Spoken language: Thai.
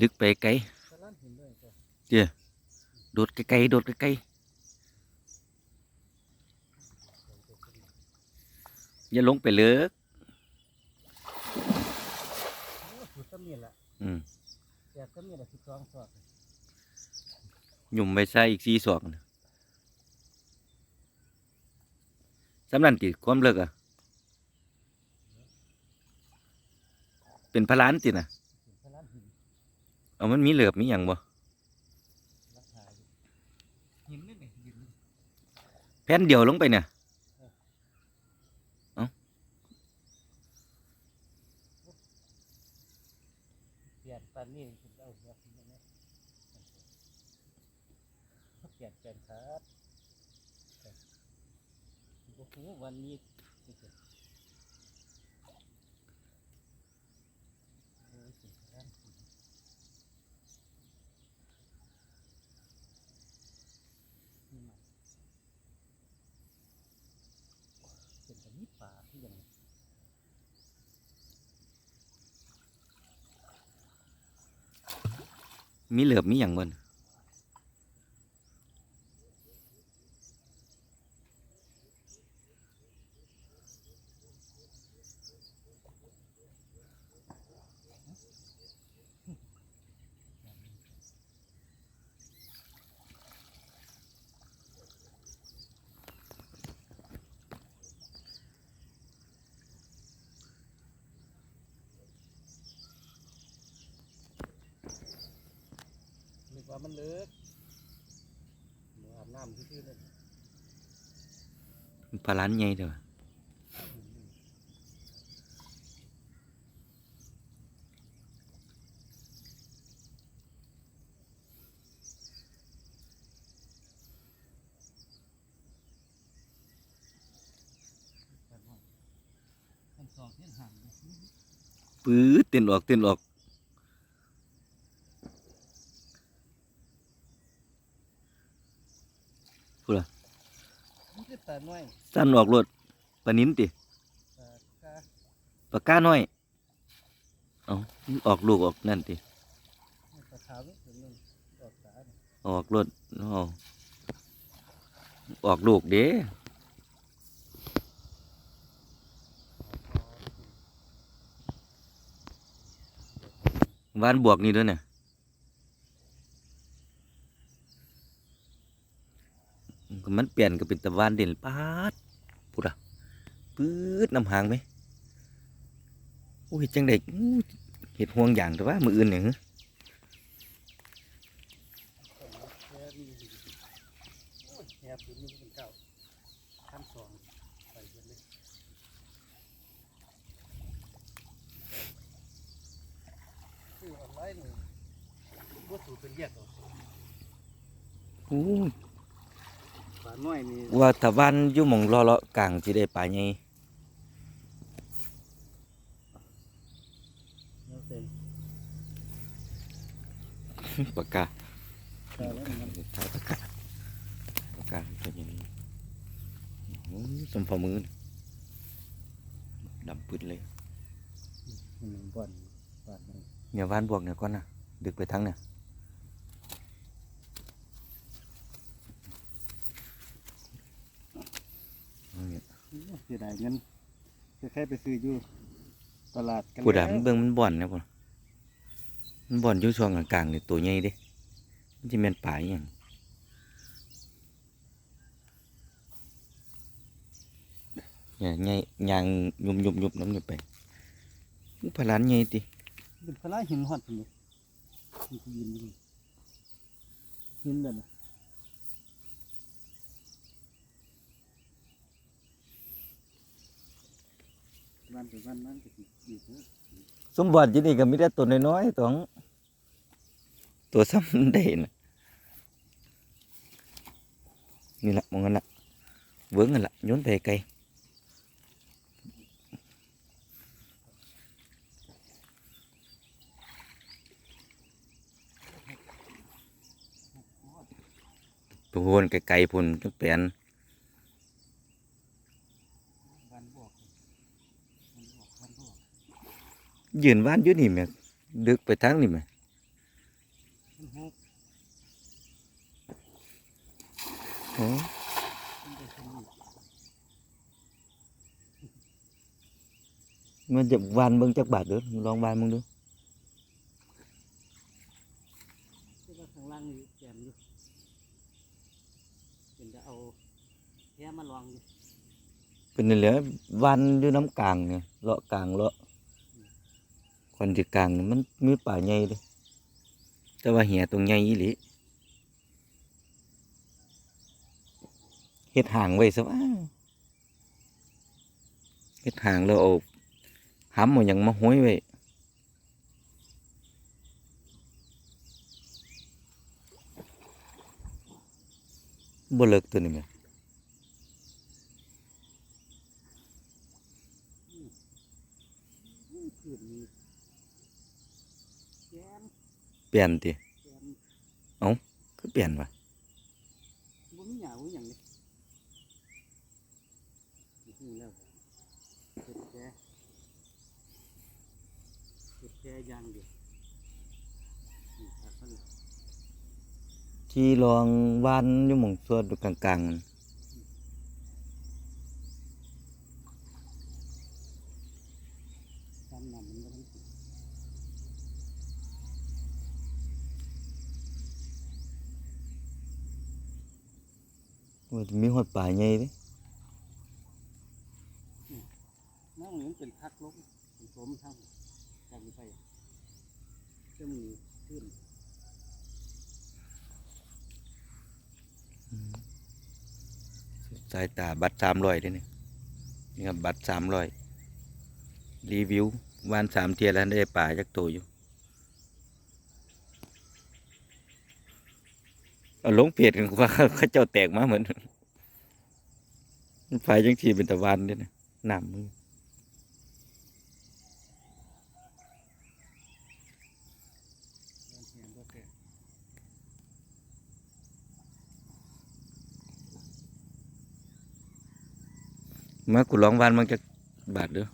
ดึกไปไกลสลันหินด้วยตัวเจ้โดดไกลๆโดดไกลๆอย่าลงไปเลิกโอ้สุดตะมีละอืมแต่ตะมีละสิบสองสอดหยุ่มไปใส่อีกสี่ศอกนะสำนันติความเลิกอะ เป็นพลานตินะถึงสลันหิน เอามันมีเหลือบมีอย่างบ่แผ่นเดียวลงไปเนี่ยเอาเปลี่ยนปันนี่คุณเอาหัวขึ้นมาเนี่ยเปลี่ยนแปลงครับโอ้โหวันนี้นี่เกิดโอ้ยสิสลันหินนี่มันเป็นแบบนี้ป่าที่ยัง มีเหลือบมีอย่างบ่น มันเลิกหนูอาบน้ำซื่อๆเลยพลานใหญ่เด้อมันสองเที่ยงห่างเลยปื้ดเต้นออกเต้นออก พูดล่ะมันคือตาน้อยสั้นออกรถปลานิ้นติตากาปากกาน้อย เอาออกลูกออกนั่นติตาขาวนี่ตัวนึงออกตาเนี่ยออกรถเอาออกลูกเด้วานบวกนี่ด้วยเนี่ย มันเปลี่ยนก็เป็นตะวันเด่นปาดพูดอะปื๊ดน้ำหางไหมโอ้ยจังเด็กเห็ดห่วงอย่างแต่ว่ามืออื่นเนี่ยโอ้าขั้นสองไปเยอะเลยซื้อออนไลน์นี่วัตถุเป็นแยกหรอกโอ้ยปลาน้อยนี่ว่าถ้าวันอยู่หมองรอเลาะกลางสิได้ปลาใหญ่เราเต็มปากกาแต่ว่ามันปากกาปากกาเป็นอย่างนี้โอ้ยสมพอมือน่ะดำปืดเลยมันบ่อนบ่อนมันอย่าว่านบวกเนี่ยก่อนนะดึกไปทั้งเนี่ยเอาเนี่ย เสียดายเงินจะแค่ไปซื้ออยู่ตลาดกันกูด่าแล้วมันเบิ่งมันบ่อนนะพ่อมันบ่อนอยู่ช่วงกลางๆนี่ตัวใหญ่เด้มันจะเป็นป่าอหย่างเนี่ยใหญ่ยางยุบยุบยุบน้ำอยู่ไปมันพลานใหญ่ติเป็นพลาหินหอดนี่มันคือยินอยู่หินแบบนี้ วันถึงวันนั้นก็สิอยู่เถอะสมบัติที่นี่ก็มีแต่ตัวน้อยๆตัวตัวซ้ำได้นนี่แหละมองกันละเวิ้งกันละโยนไปไกลพูนไกลๆพูนก็เปลี่ยน ยืนบ้านอยู่นี่แม่ดึกไปทางนี่แม่โอ้มันจะวานเบิ่งจักบาทเด้อลองวานมึงดูข้างล่างนี่แจมอยู่เป็นจะเอาแค่มาลองอยู่เป็นนี่เหลือวานอยู่น้ำกลางเนี่ยเลาะกลางเลาะ คนที่กลางมันมีป่าใหญ่เด้อแต่ว่าเหียตรงใหญ่อีหลีเฮ็ดห่างไว้ซะว่าเฮ็ดห่างแล้วเอาห้ำเอาหยังมาห้อยไว้บ่เลิกตัวนี้แหม อื้อผืนนี้แกม เปลี่ยนติแกมคือเปลี่ยนวะบ่มีหยาบ่มีหยังเลยนี่แล้วเฮ็ดแค่เฮ็ดแค่อย่างเดียวนี่ครับมันที่ลองวานอยู่หม่องส่วนกลางๆนั่น ทำน้ำมันบ่ทันติด มันมีหอดป่าใหญ่เด้น้องนี่มันเป็นพักลกเป็นสมทางทางไปจะมีขึ้นสายตาบัตรสามร้อยด้นี่นี่ครับบัตรสามร้อยรีวิววานสามเทียแล้วได้ป่าจักตัวอยู่ เอาลงเพจกันว่าเขาเจ้าแตกมาเหมือนไฟจังทีเป็นตะวันเด้นะน้ำมึงเดินเห็นก็แก่มากูลองวานมันจะบาทเด้อ